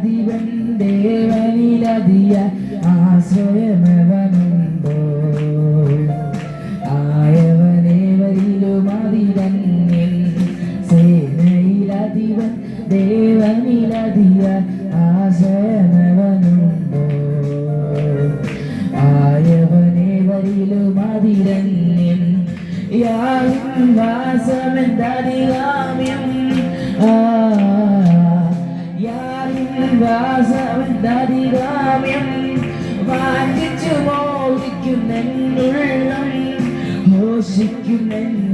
സേനയിലധിപൻ ദേവനിലധിയ ആശ്രയമവനുണ്ടോ? ആയവനേവരിലും അതിരന്യൻ സേനയിലധിപൻ ദേവനിലധിയ ആശ്രയമവനുണ്ടോ? ആയവനേവരിലും അതിരന്യൻ യാവിൻ വാസമെന്തധികാമ്യം യാവിൻ വാസമെന്തധികാമ്യം വാഞ്ചിച്ചു മോഹിക്കുന്നെന്നുള്ളം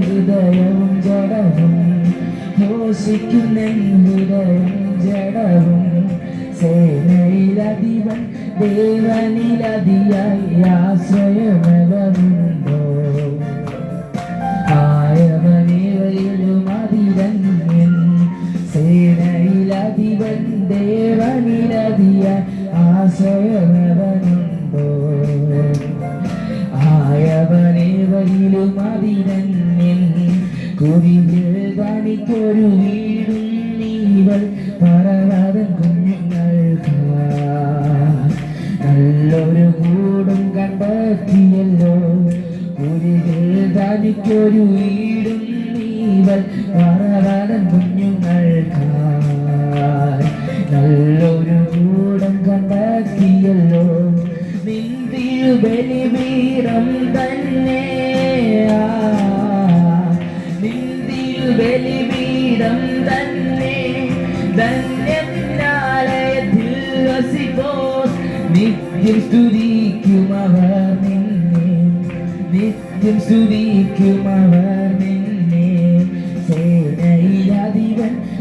ഹൃദയവും ജഡവും ഹൃദയം ജഡവും. സേനയിലധിപൻ ദേവനിലധിയായി ആശ്രയമവനുണ്ടോ ആയവനേവയിലും അതിരന്യൻ സേനയിലധിപൻ ദേവനിലധിയ ആശ്രയമവനുണ്ടോ ആയവനേവയിലും അതിരന്യൻ കുരികൾ തനിക്കൊരു വീടും നീവൾ പർവതം കുഞ്ഞുങ്ങൾക്ക് നല്ലൊരു കൂടും കണ്ടെത്തിയല്ലോ. കുരികൾ തനിക്കൊരു കണ്ടെത്തിയല്ലോ നിന്തിരു ബലിപീഠം തന്നെ നിന്തിരു ബലിപീഠം തന്നെ. ധന്യനാലയത്തിൽ വസിപ്പോ നിത്യം സ്തുതിക്കും അവർ നിന്നെ. നിത്യം സ്തുതിക്കും അവർ നിന്നെ. സേനയിലധിപൻ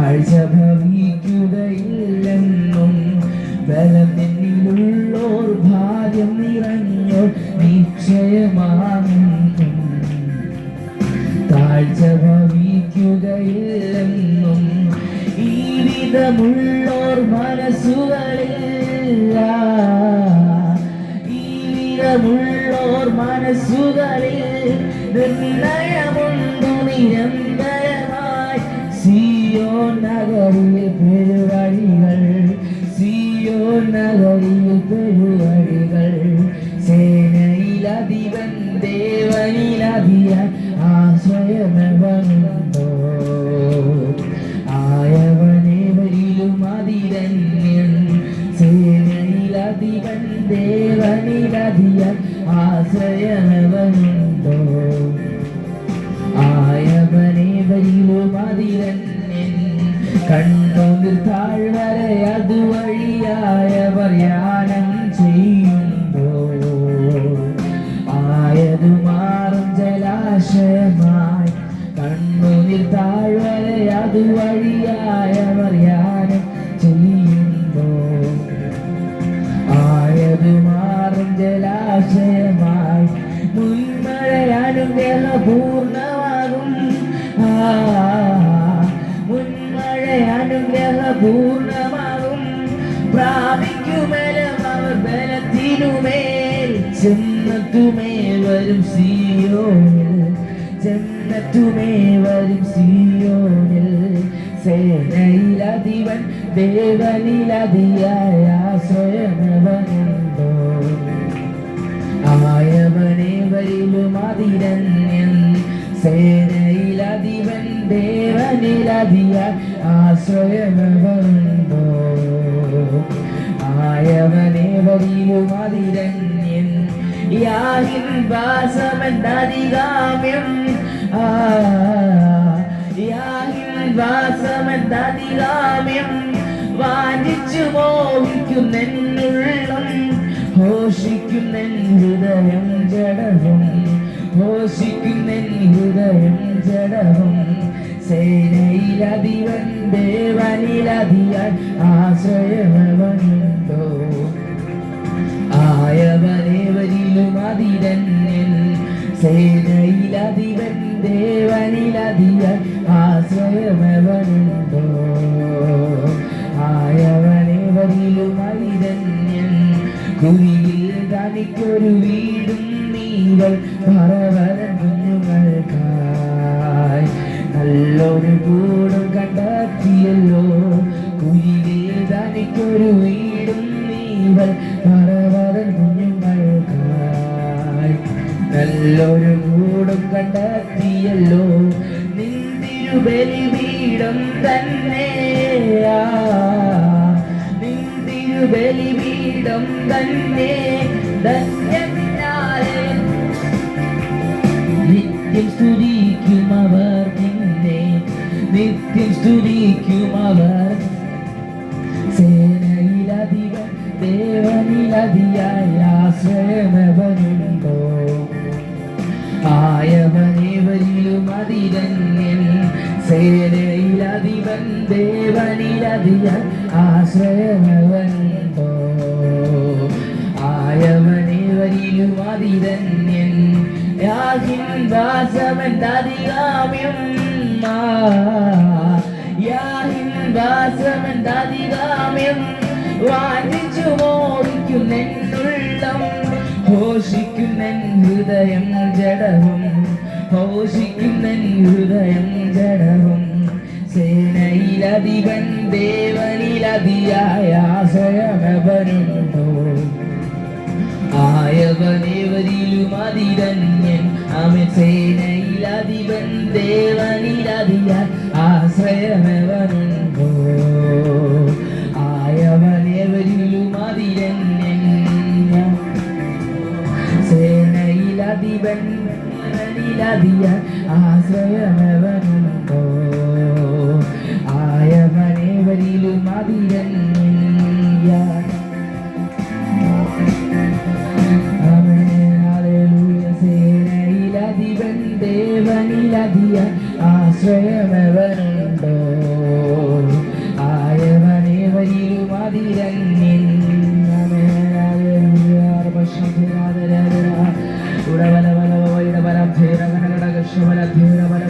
താഴ്ച ഭവിക്കുകയില്ലെന്നും ബലമെന്നിലുള്ളോർ ഭാഗ്യം നിറഞ്ഞോ നിശ്ചയമാകും താഴ്ച ഭവിക്കുകയില്ലെന്നും ഈ വിധമുള്ളോർ മനസ്സുകളില്ല. ഈ വിധമുള്ളോർ മനസ്സുകളിൽ നിർണയമുണ്ടു നിരന്തരം. നഗരിയിൽ പെരുവഴികൾ സിയോ നഗരിയിൽ പെരുവഴികൾ. സേനയിലധിപൻ ദേവനിലധിയ ആശ്രയമവനുണ്ടോ ആയവനേവരിലും അതിരന്യൻ സേനയിലധിപൻ ദേവനിലധിയ ആശ്രയമവനുണ്ടോ ആയവനേവരിലും അതിരന്യൻ கண்பொழில் தாழ்வரை அதுவரை മുൻമഴയാനുഗ്രഹപൂർണമാകും പ്രാപിക്കുമെല്ലാം അവർ ബലത്തിനുമേൽ ചെന്നത്തുമേ വരും സിയോ ചെന്നത്തുമേ വരും സിയോനിൽ. സേനയിലധിവൻ ദേവനിലധിയായ ആയവനെ വരിലും അതിരന്യൻ സേനയിലധിപൻ ദേവനിലധിയ ആശ്രയമവനുണ്ടോ ആയവനേവരിലും അതിരന്യൻ. യാഹിൻ വാസമെന്തധികാമ്യം? ആ യാഹിൻ വാസമെന്തധികാമ്യം? വാഞ്ചിച്ചു മോഹിക്കുന്നെന്നുള്ളം ഘോഷിക്കുന്നെൻ ഹൃദയം ജഡവും ഘോഷിക്കുന്നെൻ ഹൃദയം ജഡവും. സേനയിലധിപൻ ദേവനിലധിയായി ആശ്രയമവനുണ്ടോ ആയവനേവരിലും അതിരന്യൻ സേനയിലധിവൻ ദേവനിലധിയായി ആശ്രയമവനുണ്ടോ ആയവനേവരിലും അതിരന്യൻ കുരിയിൽ തനിക്കൊരു വീടും നീകൾ പറവരൻ തനിക്കൊരു വീടും നീകൾ പറവരൻ കുഞ്ഞുങ്ങൾക്കായി നല്ലൊരു കൂടും കണ്ടെത്തിയല്ലോ നിന്തിരുബലി വീടും തന്നെയാ നിന്തിരുബലി വീടും തന്നെ ധന്യത്തിനാലെ സേനയിലധിപൻ ദേവനിലധിയായി ആശ്രയമവൻ ആയവനേവരിലും അതിരന്യൻ യാഹിൻ ഘോഷിക്കുന്നൻ ഹൃദയം ജഡവും ഘോഷിക്കുന്നൻ ഹൃദയം ജഡവും. സേനയിലധിപൻ ദേവനിലധിയായ ആശ്രയമവനുണ്ടോ ആയവനേവരിലും അതിരന്യൻ അവൻ സേനയിലധിപൻ ദേവനിലധിയ ആശ്രയമവനുണ്ടോ ആയവനേവരിലും അതിരന്യൻ സേനയിലധിപൻ ദേവനിലധിയ ആശ്രയമവനുണ്ടോ ആയവനേവരിലും അതിരന്യൻ സേനയിലധിപൻ ദേവനിലധിയ ആശ്രയമവനുണ്ടോ